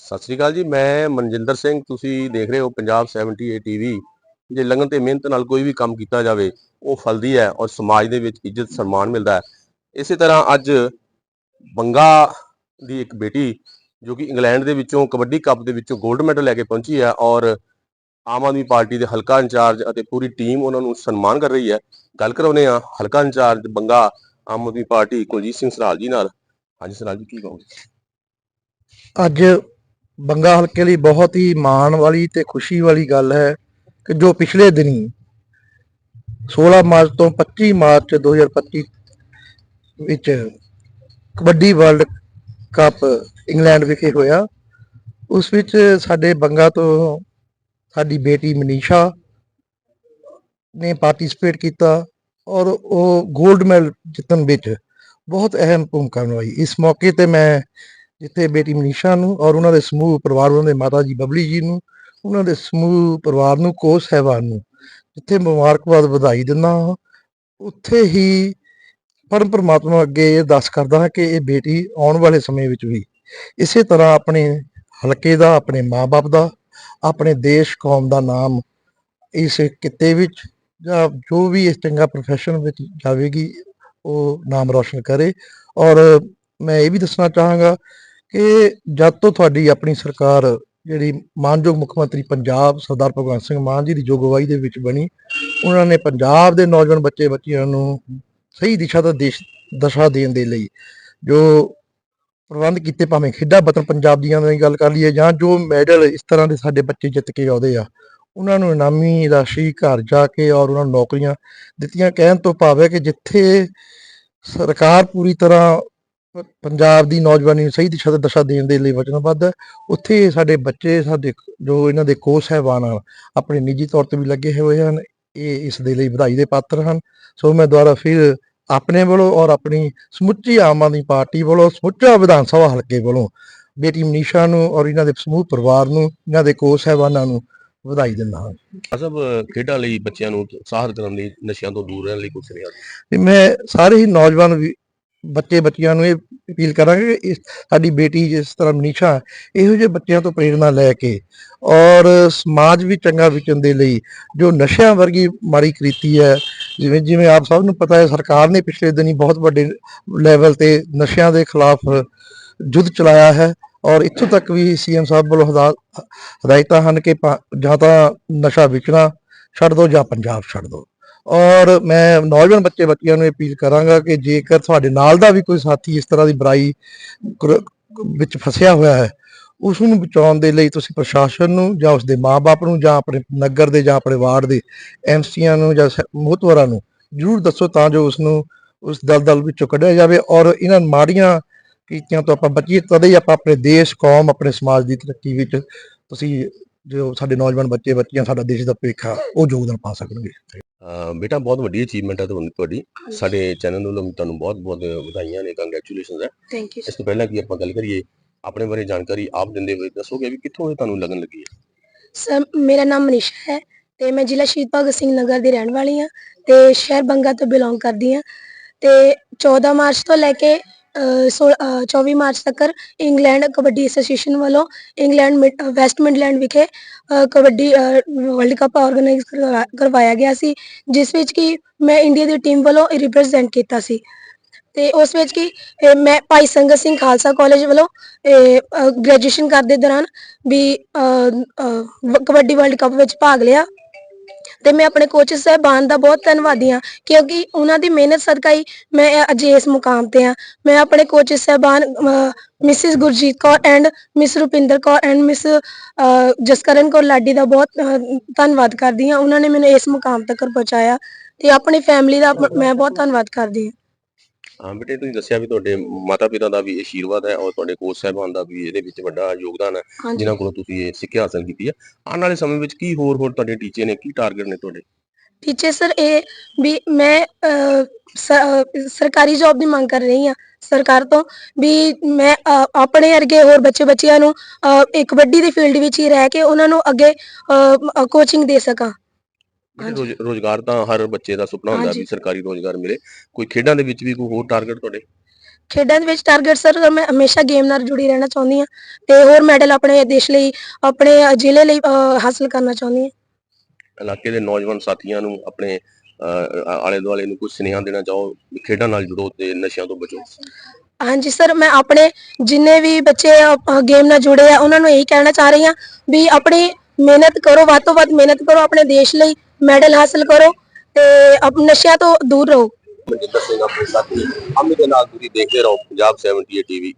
ਸਤਿ ਸ੍ਰੀ ਅਕਾਲ ਜੀ, ਮੈਂ ਮਨਜਿੰਦਰ ਸਿੰਘ, ਤੁਸੀਂ ਦੇਖ ਰਹੇ ਹੋ ਪੰਜਾਬ 78 ਟੀਵੀ। ਜੇ ਲਗਨ ਤੇ ਮਿਹਨਤ ਨਾਲ ਕੋਈ ਵੀ ਕੰਮ ਕੀਤਾ ਜਾਵੇ, ਉਹ ਫਲਦੀ ਹੈ ਔਰ ਸਮਾਜ ਦੇ ਵਿੱਚ ਇੱਜ਼ਤ, ਸਨਮਾਨ ਮਿਲਦਾ ਹੈ। ਇਸੇ ਤਰ੍ਹਾਂ ਅੱਜ ਬੰਗਾ ਦੀ ਇੱਕ ਬੇਟੀ, ਜੋ ਕਿ ਇੰਗਲੈਂਡ ਦੇ ਵਿੱਚੋਂ ਕਬੱਡੀ ਕੱਪ ਦੇ ਵਿੱਚੋਂ 골ਡ ਮੈਡਲ ਲੈ ਕੇ ਪਹੁੰਚੀ ਹੈ ਔਰ ਆਮ ਆਦਮੀ ਪਾਰਟੀ ਦੇ ਹਲਕਾ ਇੰਚਾਰਜ ਅਤੇ ਪੂਰੀ ਟੀਮ ਉਹਨਾਂ ਨੂੰ ਸਨਮਾਨ ਕਰ ਰਹੀ ਹੈ। ਗੱਲ ਕਰਾਉਨੇ ਆ ਹਲਕਾ ਇੰਚਾਰਜ ਬੰਗਾ ਆਮ ਆਦਮੀ ਪਾਰਟੀ ਕੁਲਜੀਤ ਸਿੰਘ ਸਰਾਲ ਜੀ ਨਾਲ। ਹਾਂਜੀ ਸਰਾਲ ਜੀ, ਕੀ ਕਹੋਗੇ? ਅੱਜ ਬੰਗਾ ਹਲਕੇ ਲਈ ਬਹੁਤ ਹੀ ਮਾਣ ਵਾਲੀ ਤੇ ਖੁਸ਼ੀ ਵਾਲੀ ਗੱਲ ਹੈ ਕਿ ਜੋ ਪਿਛਲੇ ਦਿਨੀ 16 ਮਾਰਚ ਤੋਂ 25 ਮਾਰਚ 2025 ਵਿੱਚ ਕਬੱਡੀ ਵਰਲਡ ਕੱਪ ਇੰਗਲੈਂਡ ਵਿਖੇ ਹੋਇਆ, ਉਸ ਵਿੱਚ ਸਾਡੇ ਬੰਗਾ ਤੋਂ ਸਾਡੀ ਬੇਟੀ ਮਨੀਸ਼ਾ ਨੇ ਪਾਰਟਿਸਿਪੇਟ ਕੀਤਾ ਔਰ ਉਹ 골ਡ ਮੈਡਲ ਜਿੱਤਣ ਵਿੱਚ ਬਹੁਤ ਅਹਿਮ ਭੂਮਿਕਾ ਨਿਭਾਈ। ਇਸ ਮੌਕੇ ਤੇ ਮੈਂ ਜਿੱਥੇ ਬੇਟੀ ਮਨੀਸ਼ਾ ਨੂੰ ਔਰ ਉਹਨਾਂ ਦੇ ਸਮੂਹ ਪਰਿਵਾਰ ਉਹਨਾਂ ਦੇ ਮਾਤਾ ਜੀ ਬਬਲੀ ਜੀ ਨੂੰ, ਉਹਨਾਂ ਦੇ ਸਮੂਹ ਪਰਿਵਾਰ ਨੂੰ ਕੋਚ ਸਾਹਿਬਾਨ ਨੂੰ, ਜਿੱਥੇ ਮੁਬਾਰਕਬਾਦ ਵਧਾਈ ਦਿੰਦਾ ਹਾਂ, ਉੱਥੇ ਹੀ ਪਰਮ ਪਰਮਾਤਮਾ ਅੱਗੇ ਇਹ ਦੱਸ ਕਰਦਾ ਹਾਂ ਕਿ ਇਹ ਬੇਟੀ ਆਉਣ ਵਾਲੇ ਸਮੇਂ ਵਿੱਚ ਵੀ ਇਸੇ ਤਰ੍ਹਾਂ ਆਪਣੇ ਹਲਕੇ ਦਾ, ਆਪਣੇ ਮਾਪੇ ਦਾ, ਆਪਣੇ ਦੇਸ਼, ਕੌਮ ਦਾ ਨਾਮ ਇਸ ਕਿੱਤੇ ਵਿੱਚ ਜਾਂ ਜੋ ਵੀ ਇਸ ਚੰਗਾ ਪ੍ਰੋਫੈਸ਼ਨ ਵਿੱਚ ਜਾਵੇਗੀ, ਉਹ ਨਾਮ ਰੋਸ਼ਨ ਕਰੇ। ਔਰ ਮੈਂ ਇਹ ਵੀ ਦੱਸਣਾ ਚਾਹਾਂਗਾ ਕਿ ਜਦ ਤੋਂ ਤੁਹਾਡੀ ਆਪਣੀ ਸਰਕਾਰ ਜਿਹੜੀ ਮਾਨਯੋਗ ਮੁੱਖ ਮੰਤਰੀ ਪੰਜਾਬ ਸਰਦਾਰ ਭਗਵੰਤ ਸਿੰਘ ਮਾਨ ਜੀ ਦੀ ਜੋਗਵਾਈ ਦੇ ਵਿੱਚ ਬਣੀ, ਉਹਨਾਂ ਨੇ ਪੰਜਾਬ ਦੇ ਨੌਜਵਾਨ ਬੱਚੇ ਬੱਚੀਆਂ ਨੂੰ ਸਹੀ ਦਿਸ਼ਾ ਦਾ ਦੇਸ਼, ਦਸ਼ਾ ਦੇਣ ਦੇ ਲਈ ਜੋ ਪ੍ਰਬੰਧ ਕੀਤੇ ਭਾਵੇਂ ਖੇਡਾਂ ਵਤਨ ਪੰਜਾਬ ਦੀਆਂ ਦੀ ਗੱਲ ਕਰ ਲਈਏ ਜਾਂ ਜੋ ਮੈਡਲ ਇਸ ਤਰ੍ਹਾਂ ਦੇ ਸਾਡੇ ਬੱਚੇ ਜਿੱਤ ਕੇ ਆਉਂਦੇ ਆ, ਉਹਨਾਂ ਨੂੰ ਇਨਾਮੀ ਰਾਸ਼ੀ ਘਰ ਜਾ ਕੇ ਔਰ ਉਹਨਾਂ ਨੂੰ ਨੌਕਰੀਆਂ ਦਿੱਤੀਆਂ, ਕਹਿਣ ਤੋਂ ਭਾਵ ਹੈ ਕਿ ਜਿੱਥੇ ਸਰਕਾਰ ਪੂਰੀ ਤਰ੍ਹਾਂ ਪੰਜਾਬ ਦੀ ਨੌਜਵਾਨੀ ਨੂੰ ਸਹੀ ਦਿਸ਼ਾ ਤੇ ਦਸ਼ਾ ਦੇਣ ਦੇ ਲਈ ਵਚਨਬੱਧ ਹੈ। ਉੱਥੇ ਸਾਡੇ ਬੱਚੇ ਸਾਡੇ ਜੋ ਇਹਨਾਂ ਦੇ ਕੋਚ ਸਾਹਿਬਾਨ ਹਨ ਆਪਣੇ ਨਿੱਜੀ ਤੌਰ ਤੇ ਵੀ ਲੱਗੇ ਹੋਏ ਹਨ। ਇਹ ਇਸ ਦੇ ਲਈ ਵਧਾਈ ਦੇ ਪਾਤਰ ਹਨ। ਸੋ ਮੈਂ ਦੁਬਾਰਾ ਫਿਰ ਆਪਣੇ ਵੱਲੋਂ ਔਰ ਆਪਣੀ ਸਮੁੱਚੀ ਆਮ ਆਦਮੀ ਪਾਰਟੀ ਵੱਲੋਂ ਸਮੁੱਚਾ ਵਿਧਾਨ ਸਭਾ ਹਲਕੇ ਵੱਲੋਂ ਬੇਟੀ ਮਨੀਸ਼ਾ ਨੂੰ ਔਰ ਇਹਨਾਂ ਦੇ ਸਮੂਹ ਪਰਿਵਾਰ ਨੂੰ ਇਹਨਾਂ ਦੇ ਕੋਚ ਸਾਹਿਬਾਨਾਂ ਨੂੰ ਵਧਾਈ ਦਿੰਦਾ ਹਾਂ। ਅਸਬ ਖੇਡਾਂ ਲਈ ਬੱਚਿਆਂ ਨੂੰ ਉਤਸ਼ਾਹਿਤ ਕਰਨ ਲਈ ਨਸ਼ਿਆਂ ਤੋਂ ਦੂਰ ਰਹਿਣ ਲਈ ਕੁਝ ਨਹੀਂ ਮੈਂ ਸਾਰੇ ਹੀ ਨੌਜਵਾਨ ਵੀ- ਬੱਚੇ ਬੱਚੀਆਂ ਨੂੰ ਇਹ ਅਪੀਲ ਕਰਾਂਗੇ ਕਿ ਸਾਡੀ ਬੇਟੀ ਜਿਸ ਤਰ੍ਹਾਂ ਮਨੀਸ਼ਾ ਇਹੋ ਜਿਹੇ ਬੱਚਿਆਂ ਤੋਂ ਪ੍ਰੇਰਣਾ ਲੈ ਕੇ ਔਰ ਸਮਾਜ ਵੀ ਚੰਗਾ ਵਿਚਣ ਦੇ ਲਈ ਜੋ ਨਸ਼ਿਆਂ ਵਰਗੀ ਮਾੜੀ ਕ੍ਰਿਤੀ ਹੈ, ਜਿਵੇਂ ਜਿਵੇਂ ਆਪ ਸਭ ਨੂੰ ਪਤਾ ਹੈ, ਸਰਕਾਰ ਨੇ ਪਿਛਲੇ ਦਿਨੀ ਬਹੁਤ ਵੱਡੇ ਲੈਵਲ ਤੇ ਨਸ਼ਿਆਂ ਦੇ ਖਿਲਾਫ ਜੁੱਧ ਚਲਾਇਆ ਹੈ ਔਰ ਇੱਥੋਂ ਤੱਕ ਵੀ ਸੀਐਮ ਸਾਹਿਬ ਵੱਲੋਂ ਹਦਾ- ਹਦਾਇਤਾਂ ਹਨ ਕਿ ਪਾ- ਜਾਂ ਤਾਂ ਨਸ਼ਾ ਵਿਕਣਾ ਛੱਡ ਦਿਓ ਜਾਂ ਪੰਜਾਬ ਛੱਡ ਦਿਓ ਔਰ ਮੈਂ ਨੌਜਵਾਨ ਬੱਚੇ ਬੱਚਿਆਂ ਨੂੰ ਅਪੀਲ ਕਰਾਂਗਾ ਕਿ ਜੇਕਰ ਤੁਹਾਡੇ ਨਾਲ ਦਾ ਵੀ ਕੋਈ ਸਾਥੀ ਇਸ ਤਰ੍ਹਾਂ ਦੀ ਬੁਰਾਈ ਵਿੱਚ ਫਸਿਆ ਹੋਇਆ ਹੈ, ਉਸ ਨੂੰ ਬਚਾਉਣ ਦੇ ਲਈ ਤੁਸੀਂ ਪ੍ਰਸ਼ਾਸਨ ਨੂੰ ਜਾਂ ਉਸ ਦੇ ਮਾਪੇ ਨੂੰ ਜਾਂ ਆਪਣੇ ਨਗਰ ਦੇ ਜਾਂ ਆਪਣੇ ਵਾਰਡ ਦੇ ਐਮਸੀਆਂ ਨੂੰ ਜਾਂ ਸ- ਮੋਹਤਵਰਾਂ ਨੂੰ ਜ਼ਰੂਰ ਦੱਸੋ ਤਾਂ ਜੋ ਉਸ ਨੂੰ ਉਸ ਦਲਦਲ ਵਿੱਚੋਂ ਕੱਢਿਆ ਜਾਵੇ ਔਰ ਇਹਨਾਂ ਮਾੜੀਆਂ ਕੀਤੀਆਂ ਤੋਂ ਆਪਾਂ ਬਚੀਏ, ਤਦੇ ਹੀ ਆਪਾਂ ਆਪਣੇ ਦੇਸ਼, ਕੌਮ, ਆਪਣੇ ਸਮਾਜ ਦੀ ਤਰੱਕੀ ਵਿੱਚ ਤੁਸੀਂ ਜੋ ਸਾਡੇ ਨੌਜਵਾਨ ਬੱਚੇ ਬੱਚੀਆਂ ਸਾਡਾ ਦੇਸ਼ ਦਾ ਭਵਿੱਖ ਆ ਉਹ ਯੋਗਦਾਨ ਪਾ ਸਕਣਗੇ। ਬੇਟਾ ਬਹੁਤ ਵੱਡੀ ਅਚੀਵਮੈਂਟ ਹੈ ਤੁਹਾਨੂੰ ਤੁਹਾਡੀ। ਸਾਡੇ ਚੈਨਲ ਵੱਲੋਂ ਤੁਹਾਨੂੰ ਬਹੁਤ ਬਹੁਤ ਵਧਾਈਆਂ ਨੇ ਕੰਗ੍ਰੈਚੁਲੇਸ਼ਨਸ ਹੈ ਥੈਂਕ ਯੂ ਇਸ ਤੋਂ ਪਹਿਲਾਂ ਕੀ ਆਪਾਂ ਗੱਲ ਕਰੀਏ ਆਪਣੇ ਬਾਰੇ ਜਾਣਕਾਰੀ ਆਪ ਦਿੰਦੇ ਹੋਏ ਦੱਸੋਗੇ ਵੀ ਕਿੱਥੋਂ ਇਹ ਤੁਹਾਨੂੰ ਲੱਗਣ ਲੱਗੀ ਹੈ? ਸਰ ਮੇਰਾ ਨਾਮ ਮਨੀਸ਼ਾ ਹੈ ਤੇ ਮੈਂ ਜ਼ਿਲ੍ਹਾ ਸ਼ਹੀਦ ਭਗਤ ਸਿੰਘ ਨਗਰ ਦੀ ਰਹਿਣ ਵਾਲੀ ਹਾਂ ਤੇ ਸ਼ਹਿਰ ਬੰਗਾ ਤੋਂ ਬਿਲੋਂਗ ਕਰਦੀ ਹਾਂ ਤੇ 14 ਮਾਰਚ ਤੋਂ ਲੈ ਕੇ 24 ਮਾਰਚ ਤੱਕ ਇੰਗਲੈਂਡ ਕਬੱਡੀ ਐਸੋਸੀਏਸ਼ਨ ਵੱਲੋਂ ਇੰਗਲੈਂਡ ਵੈਸਟ ਮਿਡਲੈਂਡ ਵਿਖੇ ਕਬੱਡੀ ਵਰਲਡ ਕੱਪ ਆਰਗੇਨਾਈਜ਼ ਕਰਵਾਇਆ ਗਿਆ ਸੀ, ਜਿਸ ਵਿੱਚ ਕਿ ਮੈਂ ਇੰਡੀਆ ਦੀ ਟੀਮ ਵੱਲੋਂ ਰਿਪਰੈਜ਼ੈਂਟ ਕੀਤਾ ਸੀ। ਤੇ ਉਸ ਵਿੱਚ ਕਿ ਮੈਂ ਭਾਈ ਸੰਗਤ ਸਿੰਘ ਖਾਲਸਾ ਕਾਲਜ ਵੱਲੋਂ ਗ੍ਰੈਜੂਏਸ਼ਨ ਕਰਦੇ ਦੌਰਾਨ ਵੀ ਕਬੱਡੀ ਵਰਲਡ ਕੱਪ ਵਿੱਚ ਭਾਗ ਲਿਆ। ਤੇ ਮੈਂ ਆਪਣੇ ਕੋਚ ਸਾਹਿਬਾਨ ਦਾ ਬਹੁਤ ਧੰਨਵਾਦੀ ਹਾਂ, ਕਿਉਂਕਿ ਉਹਨਾਂ ਦੀ ਮਿਹਨਤ ਸਦਕਾ ਹੀ ਮੈਂ ਅੱਜ ਇਸ ਮੁਕਾਮ ਤੇ ਹਾਂ। ਮੈਂ ਆਪਣੇ ਕੋਚ ਸਾਹਿਬਾਨ Mrs Gurjit Kaur and Miss Rupinder Kaur and Miss Jaskaran Kaur Ladi ਦਾ ਬਹੁਤ ਧੰਨਵਾਦ ਕਰਦੀ ਹਾਂ। ਉਹਨਾਂ ਨੇ ਮੈਨੂੰ ਇਸ ਮੁਕਾਮ ਤੱਕ ਪਹੁੰਚਾਇਆ ਤੇ ਆਪਣੀ ਫੈਮਿਲੀ ਦਾ ਮੈਂ ਬਹੁਤ ਧੰਨਵਾਦ ਕਰਦੀ ਹਾਂ। ਹਾਂ ਬੇਟੇ ਤੁਸੀਂ ਦੱਸਿਆ ਵੀ ਤੁਹਾਡੇ ਮਾਤਾ ਪਿਤਾ ਦਾ ਵੀ ਆਸ਼ੀਰਵਾਦ ਹੈ ਔਰ ਤੁਹਾਡੇ ਕੋਚ ਸਾਹਿਬਾਨ ਦਾ ਵੀ ਇਹਦੇ ਵਿੱਚ ਵੱਡਾ ਯੋਗਦਾਨ ਹੈ ਹਾਂਜੀ। ਜਿਨ੍ਹਾਂ ਕੋਲੋਂ ਤੁਸੀਂ ਇਹ ਸਿੱਖਿਆ ਹਾਸਲ ਕੀਤੀ ਹੈ। ਆਉਣ ਵਾਲੇ ਸਮੇਂ ਵਿੱਚ ਕੀ ਹੋਰ ਹੋਰ ਤੁਹਾਡੇ ਟੀਚੇ ਨੇ ਕੀ ਟਾਰਗੇਟ ਨੇ ਤੁਹਾਡੇ? ਟੀਚਰ ਸਰ ਇਹ ਵੀ ਮੈਂ ਅਹ, ਸ- ਅਹ, ਸਰਕਾਰੀ ਜੌਬ ਦੀ ਮੰਗ ਕਰ ਰਹੀ ਹਾਂ ਸਰਕਾਰ ਤੋਂ ਵੀ ਮੈਂ ਅਹ, ਆਪਣੇ ਵਰਗੇ ਹੋਰ ਬੱਚੇ ਬੱਚਿਆਂ ਨੂੰ ਅਹ, ਇੱਕ ਕਬੱਡੀ ਦੀ ਫੀਲਡ ਵਿੱਚ ਹੀ ਰਹਿ ਕੇ ਉਹਨਾਂ ਨੂੰ ਅੱਗੇ ਕੋਚਿੰਗ ਦੇ ਸਕਾਂ। ਰੋਜ਼ਗਾਰ ਤਾਂ ਹਰ ਬੱਚੇ ਦਾ ਸੁਪਨਾ ਹੁੰਦਾ ਵੀ। ਸਰਕਾਰੀ ਰੋਜ਼ਗਾਰ ਮਿਲੇ। ਕੋਈ ਖੇਡਾਂ ਦੇ ਵਿੱਚ ਵੀ ਕੋਈ ਹੋਰ ਟਾਰਗੇਟ ਤੁਹਾਡੇ? ਖੇਡਾਂ ਦੇ ਵਿੱਚ ਟਾਰਗੇਟ ਸਰ ਮੈਂ ਹਮੇਸ਼ਾ ਗੇਮ ਨਾਲ ਜੁੜੀ ਰਹਿਣਾ ਚਾਹੁੰਦੀ ਹਾਂ ਤੇ ਹੋਰ ਮੈਡਲ ਆਪਣੇ ਦੇਸ਼ ਲਈ ਆਪਣੇ ਜ਼ਿਲ੍ਹੇ ਲਈ ਹਾਸਲ ਕਰਨਾ ਚਾਹੁੰਦੀ ਹਾਂ। ਇਲਾਕੇ ਦੇ ਨੌਜਵਾਨ ਸਾਥੀਆਂ ਨੂੰ ਆਪਣੇ ਆਲੇ ਦੁਆਲੇ ਨੂੰ ਕੁਝ ਸੁਨੇਹਾ ਦੇਣਾ ਚਾਹੋ ਖੇਡਾਂ ਨਾਲ ਜੁੜੋ ਤੇ ਨਸ਼ਿਆਂ ਤੋਂ ਬਚੋ। ਹਾਂਜੀ ਸਰ ਮੈਂ ਆਪਣੇ ਜਿੰਨੇ ਵੀ ਬੱਚੇ ਗੇਮ ਨਾਲ ਜੁੜੇ ਆ ਉਹਨਾਂ ਨੂੰ ਇਹੀ ਕਹਿਣਾ ਚਾਹ ਰਹੀ ਹਾਂ ਵੀ ਆਪਣੀ ਮਿਹਨਤ ਕਰੋ ਵੱਧ ਤੋਂ ਵੱਧ ਮਿਹਨਤ ਕਰੋ ਆਪਣੇ ਦੇਸ਼ ਲਈ। ਮੈਡਲ ਹਾਸਲ ਕਰੋ ਤੇ ਆਪ- ਨਸ਼ਿਆਂ ਤੋਂ ਦੂਰ ਰਹੋ। ਮਨਜਿੰਦਰ ਸਿੰਘ ਆਪਣੇ ਸਾਥੀ ਅਮਿਤ ਨਾਲ ਤੁਸੀਂ ਦੇਖਦੇ ਰਹੋ ਪੰਜਾਬ 78 ਟੀਵੀ।